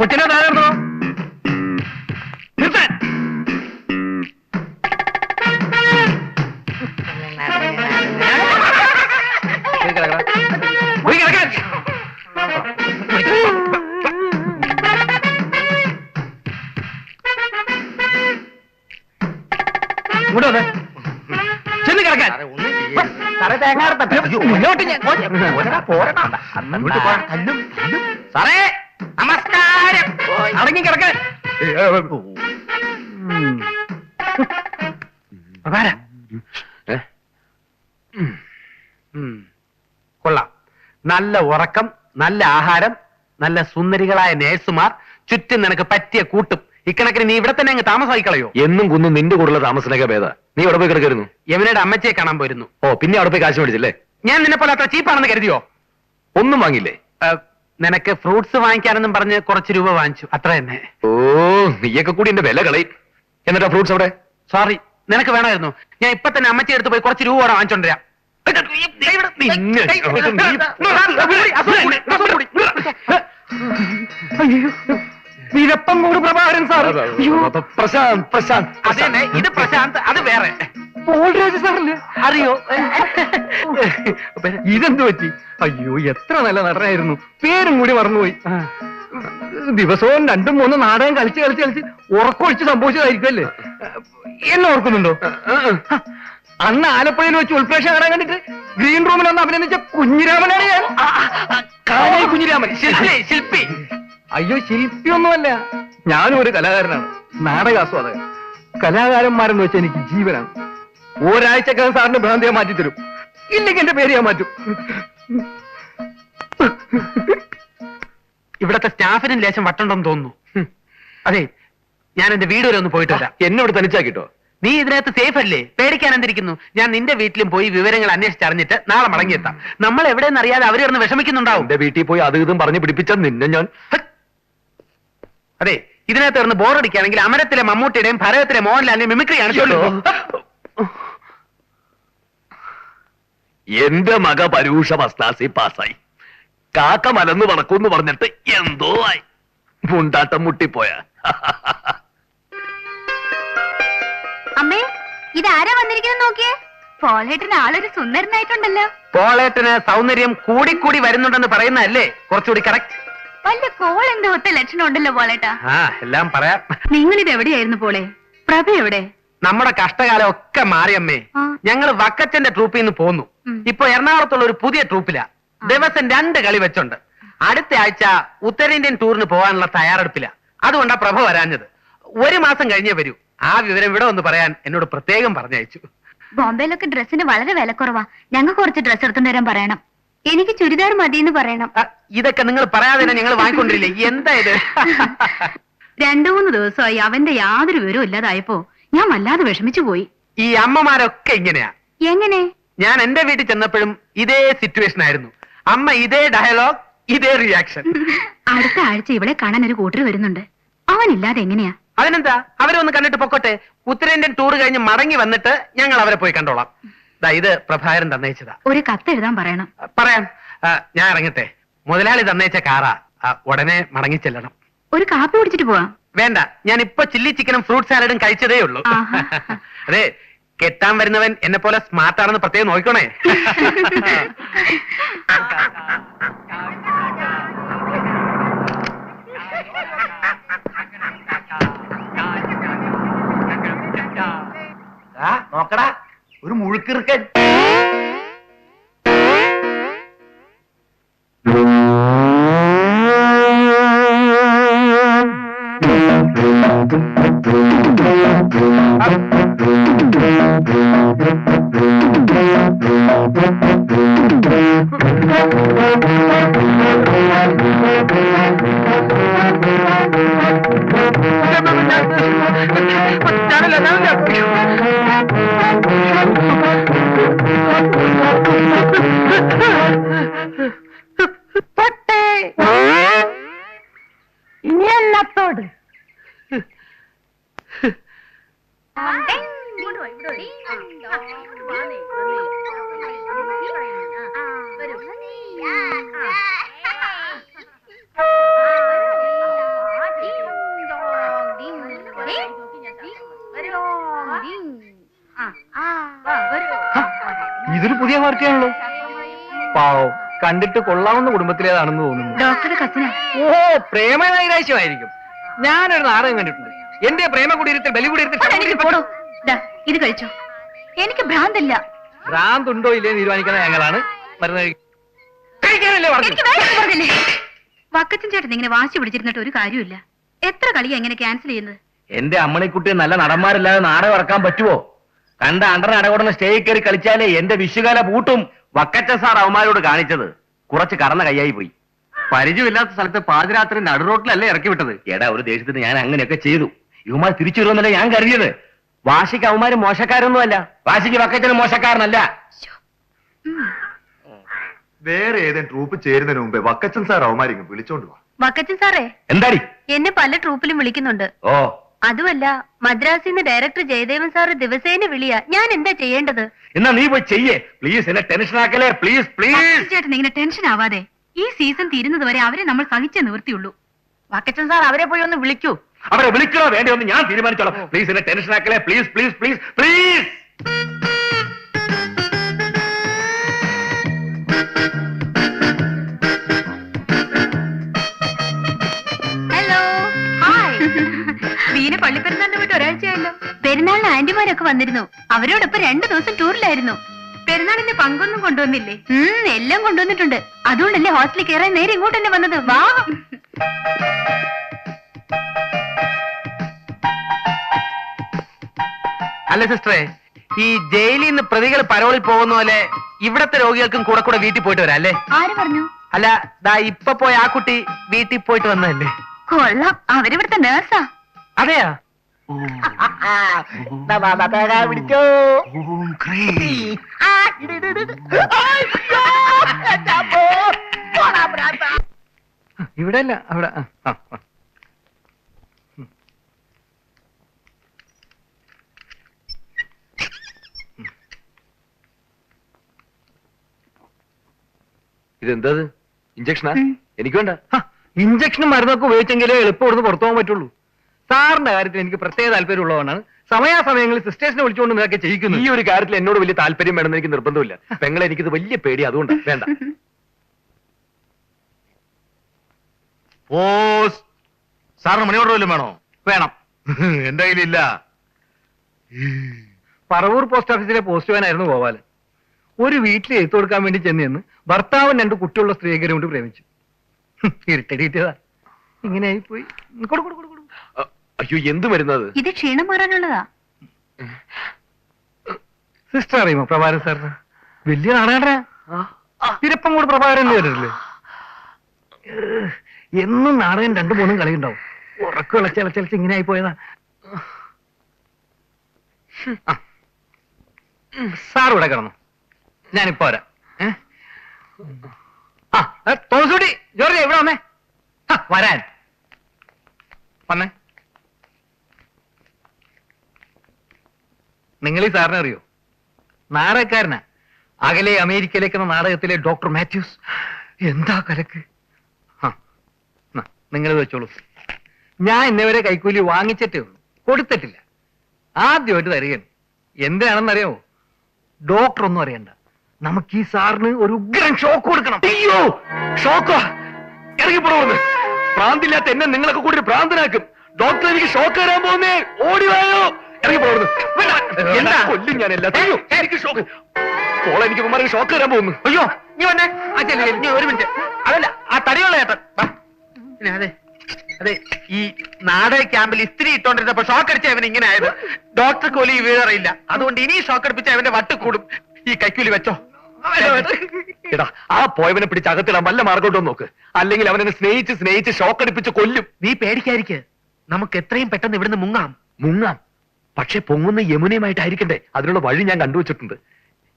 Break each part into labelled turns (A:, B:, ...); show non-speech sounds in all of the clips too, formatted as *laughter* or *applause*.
A: കൊച്ചിനെ താഴെ നിർത്തണോ നിർത്താൻ. ഇങ്ങോട്ട് വന്നേ. ചെന്ന് കിടക്കാൻ. മുന്നോട്ട് ഞാൻ ഇങ്ങോട്ട് പോ. സാറേ അടങ്ങി കിടക്കാൻ. കൊള്ളാം. നല്ല ഉറക്കം നല്ല ആഹാരം നല്ല സുന്ദരികളായ നേഴ്സുമാർ ചുറ്റും നിനക്ക് പറ്റിയ കൂട്ടും. ഇക്കണക്കിന് നീ ഇവിടെ തന്നെ അങ്ങ് താമസമായി കളയോ
B: എന്നും കുന്നും നിന്റെ കൂടെയുള്ള താമസനൊക്കെ ഭേദ. നീ അവിടെ പോയി കിടക്കരുന്നു
A: യവനയുടെ അമ്മച്ചയെ കാണാൻ പോയിരുന്നു.
B: ഓ പിന്നെ അവിടെ പോയി കാശ് മേടിച്ചില്ലേ?
A: ഞാൻ നിന്നെ പോലെ അത്ര ചീപ്പാണെന്ന് കരുതിയോ?
B: ഒന്നും വാങ്ങില്ലേ
A: നിനക്ക് ഫ്രൂട്ട്സ് വാങ്ങിക്കാനെന്നും പറഞ്ഞ് കുറച്ച് രൂപ വാങ്ങിച്ചു. അത്ര തന്നെ.
B: ഓ നീയൊക്കെ കൂടി എന്റെ വില കളയും. എന്നിട്ടാ ഫ്രൂട്ട്സ് അവിടെ?
A: സോറി നിനക്ക് വേണമായിരുന്നു. ഞാൻ ഇപ്പൊ തന്നെ അമ്മച്ചി എടുത്ത് പോയി കുറച്ച് രൂപ കൂടെ വാങ്ങിച്ചോണ്ടിരാം വിരപ്പം കൂട് പ്രഭാകരൻ സാർ.
B: പ്രശാന്ത് പ്രശാന്ത്
A: അത് തന്നെ ഇത് പ്രശാന്ത് അത് വേറെ. അറിയോ? *laughs*
C: ഇതെന്ത് പറ്റി? അയ്യോ എത്ര നല്ല നടനായിരുന്നു. പേരും കൂടി മറന്നുപോയി. ദിവസവും രണ്ടും മൂന്നും നാടകം കളിച്ച് കളിച്ച് കളിച്ച് ഉറക്കൊഴിച്ച് സംഭവിച്ചതായിരിക്കുമല്ലേ? എന്നെ ഓർക്കുന്നുണ്ടോ? അന്ന് ആലപ്പുഴയിൽ വെച്ച് ഉൾപ്രേക്ഷ കാണാൻ കണ്ടിട്ട് ഗ്രീൻ റൂമിൽ ഒന്ന് അഭിനന്ദിച്ച കുഞ്ഞിരാമനാണ് ഞാൻ.
A: കാനായി കുഞ്ഞിരാമൻ. ശില്പി ശില്പി.
C: അയ്യോ ശില്പിയൊന്നുമല്ല. ഞാനും ഒരു കലാകാരനാണ്. നാടകാസ്വാദകൻ. കലാകാരന്മാരെന്ന് വെച്ചാൽ എനിക്ക് ജീവനാണ്. ഒരാഴ്ചക്കകം സാറിന്റെ ഭ്രാന്തിയെ മാറ്റി തരും ഇല്ലെങ്കിൽ എന്റെ പേര് ഞാൻ മാറ്റും.
A: ഇവിടത്തെ സ്റ്റാഫിനും ലേശം വട്ടുണ്ടെന്ന് തോന്നുന്നു. അതെ ഞാൻ എന്റെ വീട് വരെ ഒന്ന് പോയിട്ട് വരാം.
B: എന്നോട് തനിച്ചാക്കിട്ടോ?
A: നീ ഇതിനകത്ത് സേഫ് അല്ലേ? പേടിക്കാൻ എന്തിരിക്കുന്നു? ഞാൻ നിന്റെ വീട്ടിലും പോയി വിവരങ്ങൾ അന്വേഷിച്ചറിഞ്ഞിട്ട് നാളെ മടങ്ങിയെത്താം. നമ്മൾ എവിടെയെന്ന് അറിയാതെ അവർ കിടന്ന് വിഷമിക്കുന്നുണ്ടാവും.
B: എന്റെ വീട്ടിൽ പോയി അത് ഇതും പറഞ്ഞു പിടിപ്പിച്ച നിന്നെ ഞാൻ.
A: അതെ ഇതിനകത്ത് കിടന്ന് ബോറടിക്കുകയാണെങ്കിൽ അമരത്തിലെ മമ്മൂട്ടിയുടെയും ഭരതത്തിലെ മോഹൻലാലിന്റെയും മിമിക്രിയാണ് ചൊല്ലു.
B: എന്റെ മക പരൂഷ ഫസ്റ്റ് പാസ്സായി. കാക്ക മലന്ന് വളക്കൂന്ന് പറഞ്ഞിട്ട് എന്തോ ആയി. മുണ്ടാട്ടം മുട്ടിപ്പോയ.
D: അമ്മേ ഇതാരാ വന്നിരിക്കുന്നത് നോക്കിയേ? പോളേട്ടന് ആളൊരു സുന്ദരനായിട്ടുണ്ടല്ലോ.
A: പോളേട്ടന് സൗന്ദര്യം കൂടിക്കൂടി വരുന്നുണ്ടെന്ന് പറയുന്നതല്ലേ? കുറച്ചുകൂടി കറക്റ്റ്
D: വല്ല കോൾ എന്തോ ഒത്ത ലക്ഷണം ഉണ്ടല്ലോ പോളേട്ടാ.
A: ആ എല്ലാം പറയാം.
D: നിങ്ങൾ ഇത് എവിടെയായിരുന്നു പോളെ? പ്രഭ എവിടെ?
A: നമ്മുടെ കഷ്ടകാലം ഒക്കെ മാറിയമ്മേ
D: ആ.
A: ഞങ്ങൾ വക്കച്ചന്റെ ട്രൂപ്പിൽ നിന്ന് പോന്നു. ഇപ്പൊ എറണാകുളത്തുള്ള ഒരു പുതിയ ട്രൂപ്പിലാ. ദിവസം രണ്ട് കളി വെച്ചുണ്ട്. അടുത്ത ആഴ്ച ഉത്തരേന്ത്യൻ ടൂറിന് പോകാനുള്ള തയ്യാറെടുപ്പിലാ. അതുകൊണ്ടാ പ്രഭ വരാഞ്ഞത്. ഒരു മാസം കഴിഞ്ഞേ വരൂ. ആ വിവരം ഇവിടെ ഒന്ന് പറയാൻ എന്നോട് പ്രത്യേകം പറഞ്ഞയച്ചു.
D: ബോംബെയിലൊക്കെ ഡ്രസ്സിന് വളരെ വില കുറവാ ഞങ്ങൾ കുറച്ച് ഡ്രസ്സ് എടുത്തു വരാൻ പറയണം. എനിക്ക് ചുരിദാർ മതി എന്ന് പറയണം.
A: ആ, ഇതൊക്കെ നിങ്ങൾ പറയാതെ തന്നെ ഞങ്ങൾ വാങ്ങിക്കൊണ്ടിരില്ലേ? എന്താ ഇത്?
D: രണ്ടു മൂന്ന് ദിവസമായി അവന്റെ യാതൊരു വിവരവും ഇല്ലാതായപ്പോ ഞാൻ വല്ലാതെ വിഷമിച്ചു പോയി.
A: ഈ അമ്മമാരൊക്കെ ഇങ്ങനെയാ.
D: എങ്ങനെ?
A: ഞാൻ എന്റെ വീട്ടിൽ ചെന്നപ്പോഴും ഇതേ സിറ്റുവേഷൻ ആയിരുന്നു. അമ്മ ഇതേ ഡയലോഗ് ഇതേ റിയാക്ഷൻ
D: അടുത്ത ആഴ്ച ഇവിടെ കാണാൻ ഒരു കൂട്ടർ വരുന്നുണ്ട്. അവനില്ലാതെ എങ്ങനെയാ?
A: അതിനെന്താ? അവരെ ഒന്ന് കണ്ടിട്ട് പൊക്കോട്ടെ? ഉത്തരേന്ത്യൻ ടൂർ കഴിഞ്ഞ് മടങ്ങി വന്നിട്ട് ഞങ്ങൾ അവരെ പോയി കണ്ടോളാം. ദാ ഇത് പ്രഭാകരൻ തന്നയിച്ചതാ.
D: ഒരു കത്ത് എഴുതാൻ പറയണം.
A: പറയാം. ആ, ഞാൻ ഇറങ്ങട്ടെ. മുതലാളി തന്നയിച്ച കാറാ. ആ, ഉടനെ മടങ്ങി ചെല്ലണം.
D: ഒരു കാപ്പി കുടിച്ചിട്ട് പോവാം.
A: വേണ്ട. ഞാൻ ഇപ്പൊ ചില്ലി ചിക്കനും ഫ്രൂട്ട് സാലഡും കഴിച്ചതേ ഉള്ളൂ
D: ആഹാ. *laughs*
A: അതെ കെട്ടാൻ വരുന്നവൻ എന്നെ പോലെ സ്മാർട്ട് ആണെന്ന് പ്രത്യേകം നോക്കണേ
C: നോക്കടാ ഒരു മുഴുക്കിറുക്കൻ.
A: Thank you.
C: പാർട്ടിയാണല്ലോ പാവം. കണ്ടിട്ട് കൊള്ളാവുന്ന കുടുംബത്തിലേതാണെന്ന് തോന്നുന്നു.
D: ഡോക്ടറുടെ കസിനാ.
C: ഓ പ്രേമ നൈരാശ്യമായിരിക്കും ഞാനൊരു നാടകം കണ്ടിട്ടുണ്ട്. എന്റെ പ്രേമ കുടീരത്തിൽ ബലി
D: എനിക്ക് പോടോ. ദാ, ഇത് കഴിച്ചോ. എനിക്ക് ഭ്രാന്തല്ല.
C: ഭ്രാന്തുണ്ടോ ഇല്ലേ തീരുമാനിക്കുന്ന ഞങ്ങളാണ്. മരുന്ന് കഴി- കഴിക്കാനല്ലേ പറഞ്ഞു
D: എനിക്ക് പറഞ്ഞില്ലേ? വക്കച്ചൻ ചേട്ടൻ ഇങ്ങനെ വാശി പിടിച്ചിരുന്നിട്ട് ഒരു കാര്യമില്ല എത്ര കളിയാ ഇങ്ങനെ ക്യാൻസൽ ചെയ്യുന്നത്?
E: എന്റെ അമ്മണിക്കുട്ടിയെ നല്ല നടന്മാരില്ലാതെ നാടകം ഇറക്കാൻ പറ്റുമോ കണ്ട അണ്ടർ അടകൊടുന്ന സ്റ്റേജിൽ കയറി കളിച്ചാലേ എന്റെ വിഷുകാല പൂട്ടും. വക്കച്ച സാർ അവന്മാരോട് കാണിച്ചത്. കുറച്ച് കറന്ന കൈയായി പോയി. പരിചയമില്ലാത്ത സ്ഥലത്ത് പാതിരാത്രി നടുറോട്ടിലല്ലേ ഇറക്കി വിട്ടത്. എടാ ഒരു ദേശത്തിന് ഞാൻ അങ്ങനെയൊക്കെ ചെയ്തു. ഇവന്മാർ തിരിച്ചു വരുമെന്നല്ല ഞാൻ കരുതിയത്. വാശിക്ക് അവന്മാര് മോശക്കാരൊന്നുമല്ല. വാശിക്ക് വക്കച്ചന് മോശക്കാരനല്ല.
F: വേറെ ഏതെങ്കിലും ട്രൂപ്പ് ചേരുന്നതിന് മുമ്പേ വക്കച്ചൻ സാർ അവന്മാരിങ്ങ് വിളിച്ചോണ്ട് വാ.
D: വക്കച്ചൻ സാറേ.
E: എന്താടി?
D: എന്നെ പല ട്രൂപ്പിലും വിളിക്കുന്നുണ്ട്.
E: ഓ
D: അതുമല്ല മദ്രാസിൽ നിന്ന് ഡയറക്ടർ ജയദേവൻ സാറ് ദിവസേന വിളിയാ. ഞാൻ എന്താ ചെയ്യേണ്ടത്?
E: എന്നാ നീ പോയി ചെയ്യേ. പ്ലീസ് എന്നെ ടെൻഷൻ ആക്കലേ പ്ലീസ് പ്ലീസ്
D: ചേട്ടൻ ഇങ്ങനെ ടെൻഷൻ ആവാതെ ഈ സീസൺ തീരുന്നത് വരെ അവരെ നമ്മൾ സഹിച്ചേ നിവൃത്തിയുള്ളൂ വാക്കച്ചൻ സാർ അവരെ പോയി ഒന്ന് വിളിക്കൂ.
E: അവരെ വിളിക്കണോ? വേണ്ടി ഒന്ന് ഞാൻ തീരുമാനിച്ചോളാം. പ്ലീസ് എന്നെ ടെൻഷൻ ആക്കലേ പ്ലീസ് പ്ലീസ് പ്ലീസ് പ്ലീസ്
D: പള്ളിപ്പെരുന്നാളിന് പോയിട്ട് ഒരാഴ്ചയായല്ലോ. പെരുന്നാളിന് ആന്റിമാരൊക്കെ വന്നിരുന്നു. അവരോടൊപ്പം രണ്ടു ദിവസം ടൂറിലായിരുന്നു. പെരുന്നാളിന്റെ പങ്കൊന്നും കൊണ്ടുവന്നില്ലേ? എല്ലാം കൊണ്ടുവന്നിട്ടുണ്ട്. അതുകൊണ്ടല്ലേ ഹോസ്റ്റലിൽ കയറാൻ നേരെ ഇങ്ങോട്ട് തന്നെ വന്നത്. വാ.
A: അല്ല സിസ്റ്ററെ ഈ ജയിലിൽ നിന്ന് പ്രതികൾ പരോളിൽ പോകുന്ന പോലെ ഇവിടത്തെ രോഗികൾക്കും കൂടെ കൂടെ വീട്ടിൽ പോയിട്ട് വരാം അല്ലേ
D: ആര് പറഞ്ഞു?
A: അല്ല ദാ ഇപ്പൊ പോയ ആ കുട്ടി വീട്ടിൽ പോയിട്ട് വന്നതല്ലേ?
D: കൊള്ളാം. അവരിവിടുത്തെ നേഴ്സാ
A: അതെയാ?
C: ഇവിടെ അല്ല അവിടെ.
B: ഇതെന്താ ഇഞ്ചക്ഷനാ? എനിക്ക് വേണ്ട.
C: ഇഞ്ചക്ഷനും മരുന്നൊക്കെ ഉപയോഗിച്ചെങ്കിലേ എളുപ്പം ഇവിടുന്ന് പുറത്തു പോകാൻ പറ്റുള്ളൂ. സാറിന്റെ കാര്യത്തിൽ എനിക്ക് പ്രത്യേക താല്പര്യമുള്ളതാണ്. സമയാസമയങ്ങളിൽ സിസ്റ്റേഴ്സിനെ വിളിച്ചുകൊണ്ട് ഇതൊക്കെ ചെയ്യിക്കുന്നു.
B: ഈ ഒരു കാര്യത്തിൽ എന്നോട് വലിയ താല്പര്യം വേണമെന്ന് എനിക്ക് നിർബന്ധമില്ല. പെങ്ങളെ എനിക്കിത് വലിയ പേടി അതുകൊണ്ട്. വേണ്ട.
F: ഓ സാറിന് മണിയോട് വല്ലതും വേണോ?
C: വേണം. *laughs*
F: എന്റെ കയ്യിലില്ല.
C: പറവൂർ പോസ്റ്റ് ഓഫീസിലെ പോസ്റ്റ് പോസ്റ്റ്മാനായിരുന്നു ഗോപാലൻ. ഒരു വീട്ടിൽ എഴുത്തു കൊടുക്കാൻ വേണ്ടി ചെന്ന് നിന്ന് ഭർത്താവും രണ്ട് കുട്ടിയുള്ള സ്ത്രീകരും കൊണ്ട് പ്രേമിച്ചു. ഇരുട്ടടിയിട്ടതാ ഇങ്ങനെ ആയിപ്പോയി. കൊടു, കൊടു, കൊടു, കൊടു.
B: അ, അയ്യോ എന്ത് മരുന്നത്?
D: ഇത് ക്ഷീണം മാറാനുള്ളതാ.
C: സിസ്റ്റർ അറിയുമോ പ്രഭാരൻ സാറിന്? വലിയ നാടകട തിരപ്പം കൂടെ പ്രഭാരൻ എന്ന് വരില്ലേ? എന്നും നാടകം രണ്ടു മൂന്നും കളി ഉണ്ടാവും ഉറക്കം ഇളച്ചിളച്ചിളച്ച് ഇങ്ങനെ ആയി പോയതാ. സാർ ഇവിടെ കിടന്നു. ഞാനിപ്പോ വരാം. ഏ? ആ തോസുടി ജോർജ് ഇവിടെ വന്നേ. വരാൻ. വന്നേ. നിങ്ങൾ ഈ സാറിനെ അറിയോ? നാടകക്കാരനാ. അകലെ അമേരിക്കയിലേക്ക് നാടകത്തിലെ ഡോക്ടർ മാത്യൂസ്. എന്താ കലക്ക്? നിങ്ങൾ വെച്ചോളൂ. ഞാൻ ഇന്നവരെ കൈക്കൂലി വാങ്ങിച്ചിട്ടേ ഉള്ളൂ. കൊടുത്തിട്ടില്ല. ആദ്യമായിട്ട് തരികയാണ് എന്തിനാണെന്നറിയാമോ ഡോക്ടർ ഒന്നും അറിയണ്ട. നമുക്ക് ഈ സാറിന് ഒരു ഉഗ്രൻ ഷോക്ക് കൊടുക്കണം.
B: അയ്യോ! ഷോക്കോ. ഇറങ്ങിപ്പോടുന്നു പ്രാന്തില്ലാത്ത എന്നെ നിങ്ങളൊക്കെ കൂടി ഒരു ഭ്രാന്തനാക്കും ഡോക്ടർ എനിക്ക് ഷോക്ക് തരാൻ പോകുന്നേ. ഓടി വായോ. ഇറങ്ങിപ്പോടുന്നു
A: എന്താ?
B: കൊല്ലും ഞാൻ എനിക്ക് ഷോക്ക്. പോളെ എനിക്ക് ഷോക്ക് തരാൻ പോകുന്നു.
A: അയ്യോ നീ വന്നെ. നീ ഒരു മിനിറ്റ്. അതല്ല ആ തടിയുള്ള അതെ അതെ ഈ നാടക ക്യാമ്പിൽ ഇസ്ത്രി ഇട്ടോണ്ടിരുന്നപ്പോ ഷോക്ക് അടിച്ച അവൻ ഇങ്ങനെ ആയത്. ഡോക്ടർ കോലി വീഴറിയില്ല. അതുകൊണ്ട് ഇനി ഷോക്ക് അടിപ്പിച്ച അവന്റെ വട്ട് കൂടും. ഈ കൈക്കൂലി വെച്ചോ.
B: എടാ ആ പോയവനെ പിടിച്ച് അകത്തിടാൻ വല്ല മാർഗോട്ടോ നോക്ക്. അല്ലെങ്കിൽ അവനെ സ്നേഹിച്ച് സ്നേഹിച്ച് ഷോക്ക് അടിപ്പിച്ച് കൊല്ലും.
A: നീ പേടിക്കാരിക്ക് നമുക്ക് എത്രയും പെട്ടെന്ന് ഇവിടുന്ന് മുങ്ങാം.
B: മുങ്ങാം. പക്ഷെ പൊങ്ങുന്ന യമുനയുമായിട്ടായിരിക്കണ്ടേ? അതിനുള്ള വഴി ഞാൻ കണ്ടുവച്ചിട്ടുണ്ട്.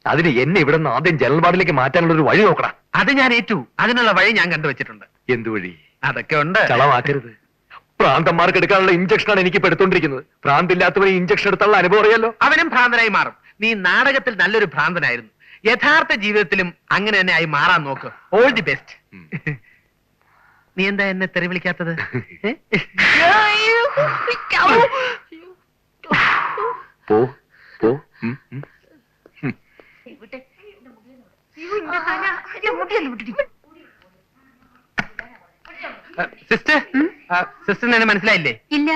B: അതിന് എന്നെ ഇവിടെ നിന്ന് ആദ്യം ജനൽവാർഡിലേക്ക് മാറ്റാനുള്ള ഒരു വഴി നോക്കടാ
A: അത് ഞാൻ ഏറ്റു. അതിനുള്ള വഴി ഞാൻ കണ്ടുവച്ചിട്ടുണ്ട്.
B: എന്ത് വഴി?
A: അതൊക്കെ ഉണ്ട്.
B: ചളവാക്കരുത്. പ്രാന്തന്മാർക്ക് എടുക്കാനുള്ള ഇഞ്ചക്ഷനാണ് എനിക്ക് ഇപ്പൊ എടുത്തോണ്ടിരിക്കുന്നത് ഭ്രാന്തില്ലാത്തവന് ഇഞ്ചക്ഷൻ എടുത്തുള്ള അനുഭവം അറിയാലോ?
A: അവനും ഭ്രാന്തനായി മാറും. നീ നാടകത്തിൽ നല്ലൊരു ഭ്രാന്തനായിരുന്നു. യഥാർത്ഥ ജീവിതത്തിലും അങ്ങനെ തന്നെ ആയി മാറാൻ നോക്ക്. ഓൾ ദി ബെസ്റ്റ് നീ എന്താ എന്നെ തെറി വിളിക്കാത്തത്? *laughs*
B: പോ പോ.
A: സിസ്റ്റർ സിസ്റ്ററിന് എന്നെ മനസ്സിലായില്ലേ?
D: ഇല്ല.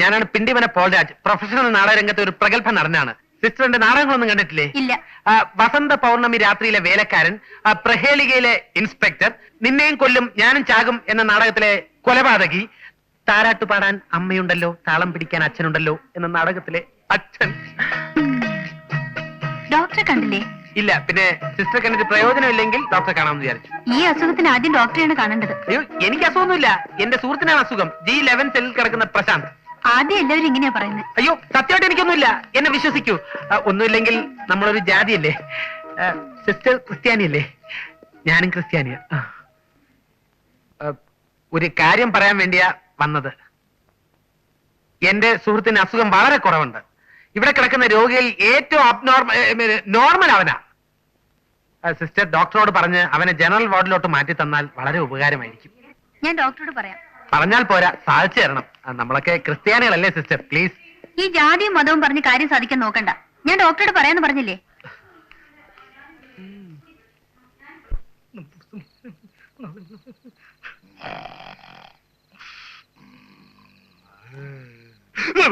A: ഞാനാണ് പിണ്ടിമന പോൾരാജ്. പ്രൊഫഷണൽ നാടകരംഗത്തെ ഒരു പ്രഗത്ഭ നടനാണ്. സിസ്റ്ററിന്റെ നാടകങ്ങളൊന്നും കണ്ടിട്ടില്ലേ?
D: ഇല്ല.
A: വസന്ത പൗർണമി രാത്രിയിലെ വേലക്കാരൻ പ്രഹേളികയിലെ ഇൻസ്പെക്ടർ നിന്നെയും കൊല്ലും ഞാനും ചാകും എന്ന നാടകത്തിലെ കൊലപാതകി താരാട്ട് പാടാൻ അമ്മയുണ്ടല്ലോ താളം പിടിക്കാൻ അച്ഛനുണ്ടല്ലോ എന്ന നാടകത്തിലെ അച്ഛൻ.
D: ഡോക്ടറെ കണ്ടില്ലേ?
A: ഇല്ല പിന്നെ സിസ്റ്റർ കണ്ടിട്ട് പ്രയോജനമില്ലെങ്കിൽ ഡോക്ടറെ കാണാമെന്ന് വിചാരിച്ചു.
D: ഈ അസുഖത്തിന് ആദ്യം ഡോക്ടറെയാണ് കാണേണ്ടത്.
A: അയ്യോ എനിക്ക് അസുഖമൊന്നുമില്ല. എന്റെ സുഹൃത്തിനാണ് അസുഖം. ജി ലെവൻ സെല്ലിൽ കിടക്കുന്ന പ്രശാന്ത്.
D: ആദ്യം എല്ലാവരും ഇങ്ങനെയാ പറയുന്നത്
A: അയ്യോ സത്യമായിട്ട് എനിക്കൊന്നുമില്ല. എന്നെ വിശ്വസിക്കൂ. ആ, ഒന്നുമില്ലെങ്കിൽ നമ്മളൊരു ജാതിയല്ലേ? ആ, സിസ്റ്റർ ക്രിസ്ത്യാനിയല്ലേ? ഞാനും ക്രിസ്ത്യാനിയ. ആ. ആ, ഒരു കാര്യം പറയാൻ വേണ്ടിയാ വന്നത്. എന്റെ സുഹൃത്തിന് അസുഖം വളരെ കുറവുണ്ട്. ഇവിടെ കിടക്കുന്ന രോഗിയിൽ ഏറ്റവും അബ്നോർമൽ നോർമൽ അവനാ. സിസ്റ്റർ ഡോക്ടറോട് പറഞ്ഞ് അവനെ ജനറൽ വാർഡിലോട്ട് മാറ്റി തന്നാൽ വളരെ ഉപകാരമായിരിക്കും.
D: ഞാൻ ഡോക്ടറോട് പറയാം.
A: പറഞ്ഞാൽ പോരാ സാധിച്ചു തരണം. നമ്മളൊക്കെ ക്രിസ്ത്യാനികളല്ലേ സിസ്റ്റർ പ്ലീസ്
D: ഈ ജാതിയും മതവും പറഞ്ഞ് കാര്യം സാധിക്കാൻ നോക്കണ്ട. ഞാൻ ഡോക്ടറോട് പറയാന്ന് പറഞ്ഞില്ലേ? സിസ്റ്റർ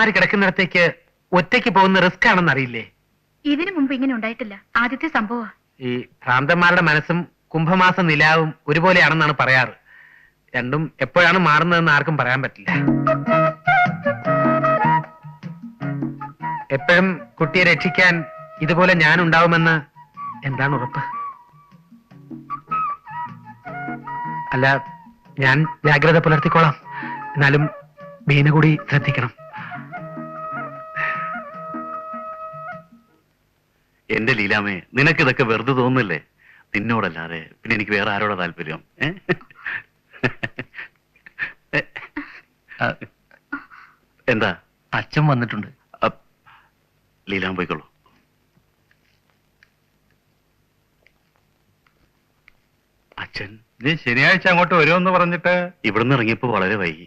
D: യവമാര് കിടക്കുന്നിടത്തേക്ക് ഒറ്റയ്ക്ക് പോകുന്ന റിസ്ക് ആണെന്ന് അറിയില്ലേ? ഇതിനു മുമ്പ് ഇങ്ങനെ ഉണ്ടായിട്ടില്ല. ആദ്യത്തെ സംഭവ
A: ഈ ഭ്രാന്തന്മാരുടെ മനസ്സും കുംഭമാസ നിലാവും ഒരുപോലെയാണെന്നാണ് പറയാറ്. രണ്ടും എപ്പോഴാണ് മാറുന്നതെന്ന് ആർക്കും പറയാൻ പറ്റില്ല. എപ്പോഴും കുട്ടിയെ രക്ഷിക്കാൻ ഇതുപോലെ ഞാൻ ഉണ്ടാവുമെന്ന് എന്താണ് ഉറപ്പ്? അല്ല ഞാൻ ജാഗ്രത പുലർത്തിക്കോളാം. എന്നാലും ബീന കൂടി ശ്രദ്ധിക്കണം.
E: എന്റെ ലീലാമേ നിനക്ക് ഇതൊക്കെ വെറുതെ തോന്നുന്നില്ലേ? നിന്നോടല്ലാതെ പിന്നെ എനിക്ക് വേറെ ആരോടാ താല്പര്യം? എന്താ?
C: അച്ഛൻ വന്നിട്ടുണ്ട്.
E: ലീലാം പോയിക്കോളൂ. അച്ഛൻ
G: നീ ശനിയാഴ്ച അങ്ങോട്ട് വരുമെന്ന് പറഞ്ഞിട്ട്
E: ഇവിടുന്ന് ഇറങ്ങിയപ്പോ വളരെ വൈകി.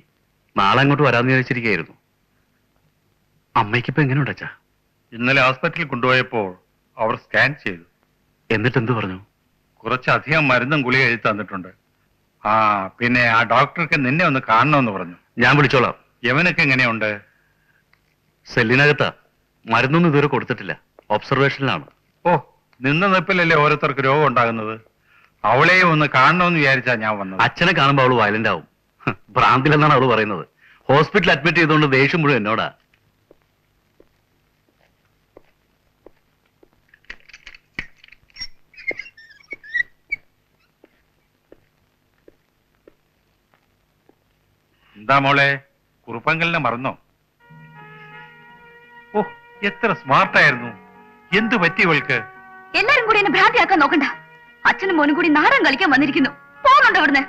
E: നാളെ അങ്ങോട്ട് വരാന്ന് വിചാരിച്ചിരിക്കുകയായിരുന്നു. അമ്മയ്ക്കിപ്പോ എങ്ങനെയുണ്ട് അച്ഛാ?
G: ഇന്നലെ ഹോസ്പിറ്റലിൽ കൊണ്ടുപോയപ്പോൾ അവർ സ്കാൻ ചെയ്തു.
E: എന്നിട്ട് എന്ത് പറഞ്ഞു?
G: കുറച്ചധികം മരുന്നും ഗുളിക എഴുതി തന്നിട്ടുണ്ട്. ആ പിന്നെ ആ ഡോക്ടർക്ക് നിന്നെ ഒന്ന് കാണണമെന്ന് പറഞ്ഞു.
E: ഞാൻ വിളിച്ചോളാം.
G: യവനൊക്കെ എങ്ങനെയുണ്ട്?
E: സെല്ലിനകത്താ. മരുന്നൊന്നും ഇതുവരെ കൊടുത്തിട്ടില്ല. ഒബ്സർവേഷനിലാണ്.
G: ഓ നിന്ന നിപ്പിലല്ലേ ഓരോരുത്തർക്ക് രോഗം ഉണ്ടാകുന്നത്? അവളെയും ഒന്ന് കാണണമെന്ന് വിചാരിച്ചാ ഞാൻ വന്നത്.
E: അച്ഛനെ കാണുമ്പോൾ അവൾ വയലന്റ് ആവും. ഭ്രാന്തിലെന്നാണ് അവൾ പറയുന്നത്. ഹോസ്പിറ്റലിൽ അഡ്മിറ്റ് ചെയ്തുകൊണ്ട് ദേഷ്യം മുഴുവൻ എന്നോടാ.
G: എന്താ മോളെ? കുറുപ്പങ്കലിനെ മറന്നോ? ഓ എത്ര സ്മാർട്ടായിരുന്നു എന്തു പറ്റി ഇവൾക്ക്?
D: എല്ലാരും കൂടി എന്നെ ഭ്രാന്തിയാക്കാൻ നോക്കണ്ട. അച്ഛനും മോനും കൂടി നാടൻ കളിക്കാൻ വന്നിരിക്കുന്നു. പോകുന്നുണ്ടോ അവിടെ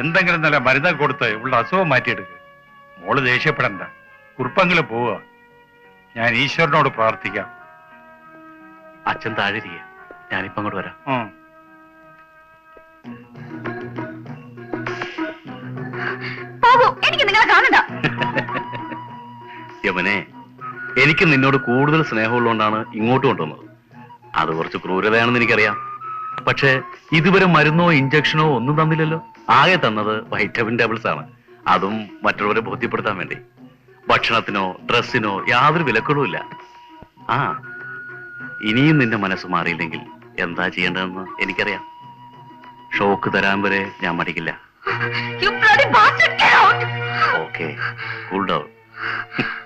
G: എന്തെങ്കിലും നല്ല മരുന്ന് കൊടുത്ത് ഉള്ള അസുഖം മാറ്റിയെടുക്ക്. മോൾ ദേഷ്യപ്പെടണ്ട. കുറുപ്പങ്കിൽ പോവുക. ഞാൻ ഈശ്വരനോട് പ്രാർത്ഥിക്കാം.
E: അച്ഛൻ താഴെ ഞാനിപ്പോ അങ്ങോട്ട് വരാം.
D: എനിക്ക് കാണണ്ട.
E: യമനെ എനിക്ക് നിന്നോട് കൂടുതൽ സ്നേഹമുള്ളതുകൊണ്ടാണ് ഇങ്ങോട്ട് കൊണ്ടുവന്നത്. അത് കുറച്ച് ക്രൂരതയാണെന്ന് എനിക്കറിയാം. പക്ഷേ ഇതുവരെ മരുന്നോ ഇഞ്ചക്ഷനോ ഒന്നും തന്നില്ലല്ലോ. ആകെ തന്നത് വൈറ്റമിൻ ടാബ്ലറ്റ്സ് ആണ്. അതും മറ്റുള്ളവരെ ബോധ്യപ്പെടുത്താൻ വേണ്ടി. ഭക്ഷണത്തിനോ ഡ്രസ്സിനോ യാതൊരു വിലക്കുകളുമില്ല ആ ഇനിയും നിന്റെ മനസ്സ് മാറിയില്ലെങ്കിൽ എന്താ ചെയ്യേണ്ടതെന്ന് എനിക്കറിയാം. ഷോക്ക് തരാൻ വരെ ഞാൻ മടിക്കില്ല.
H: You bloody bastard, get out!
E: Okay cool down *laughs*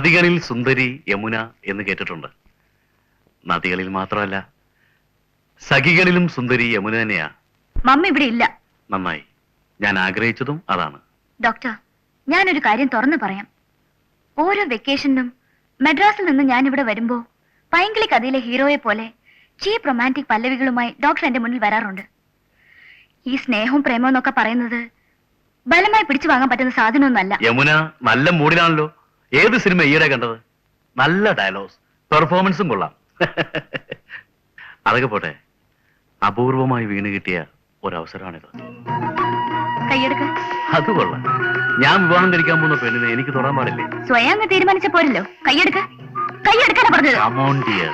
E: നദികളിൽ സുന്ദരി യമുന എന്ന് കേട്ടിട്ടുണ്ട്. നദികളിൽ മാത്രമല്ല സഖികളിലും സുന്ദരി യമുന തന്നെയാ.
H: മമ്മ ഇവിടെ ഇല്ല.
E: നന്നായി. ഞാൻ ആഗ്രഹിച്ചതും അതാണ്.
H: ഡോക്ടർ ഞാനൊരു കാര്യം തുറന്നു പറയാം. ഓരോ വെക്കേഷനും മദ്രാസിൽ നിന്ന് ഞാൻ ഇവിടെ വരുമ്പോ പൈങ്കിളി കഥയിലെ ഹീറോയെ പോലെ ചീപ്പ് റൊമാന്റിക് പല്ലവികളുമായി ഡോക്ടർ എന്റെ മുന്നിൽ വരാറുണ്ട്. ഈ സ്നേഹവും പ്രേമവും എന്നൊക്കെ പറയുന്നത് ബലമായി പിടിച്ചു വാങ്ങാൻ പറ്റുന്ന സാധനമൊന്നല്ല
E: യമുന നല്ല മൂഡിലാണല്ലോ ഏത് സിനിമ ഈയിടെ കണ്ടത്? നല്ല ഡയലോഗ്സ് പെർഫോമൻസും കൊള്ളാം. *laughs* അതൊക്കെ പോട്ടെ. അപൂർവമായി വീണ് കിട്ടിയ ഒരവസരമാണിത്.
H: കൈയെടുക്ക.
E: അത് കൊള്ളാം. ഞാൻ വിവാഹം കഴിക്കാൻ പോകുന്ന പെണ്ണിനെ എനിക്ക് തൊടാൻ പാടില്ലേ?
H: സ്വയം അങ്ങ് തീരുമാനിച്ച പോരല്ലോ. കൈയെടുക്ക. കൈയെടുക്കാനാ പറഞ്ഞത്.
E: അമോണ്ടിയർ.